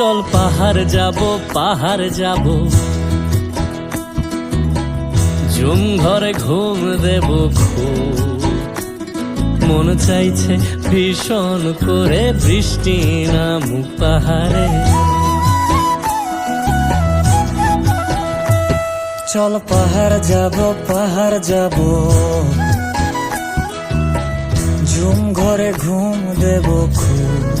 চল পাহাড় যাব পাহাড় যাব। জুম ঘরে ঘুম দেব মন চাইছে ভীষণ করে বৃষ্টি নামুক পাহাড়ে। চল পাহাড় যাব পাহাড় যাব। ঘরে ঘুম দেব খুব।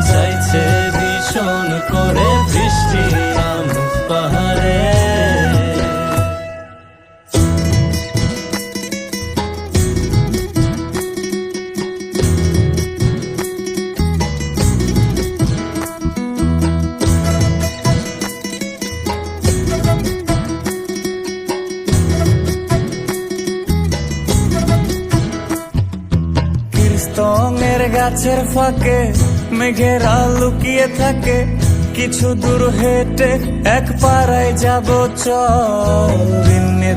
গাছের ফাঁকে, মেঘেরা লুকিয়ে থাকে। কিছু দূর হেঁটে এক পাড়ায় যাব, চল।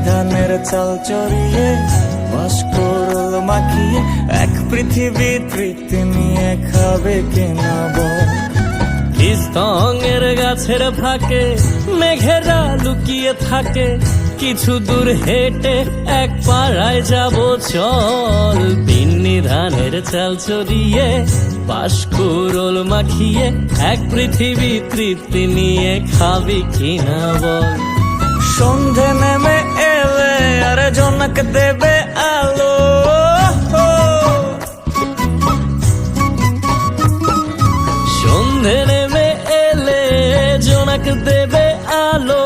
ধানের চাল চড়িয়ে বাসকরল মাখিয়ে। এক পৃথিবী তৃপ্তি নিয়ে খাবে কেনা বল। স্তঙের গাছের ফাঁকে, মেঘেরা লুকিয়ে থাকে। কিছু দূর হেঁটে এক পাড়ায় যাব, চল। বিন্নি ধানের চাল চড়িয়ে বাসকুরল মাখিয়ে এক পৃথিবী তৃপ্তি নিয়ে খাবি কিনা বল। সন্ধে নেমে এলে আর জনক দেবে আলো। সন্ধে নেমে এলে জোনাক দেবে আলো।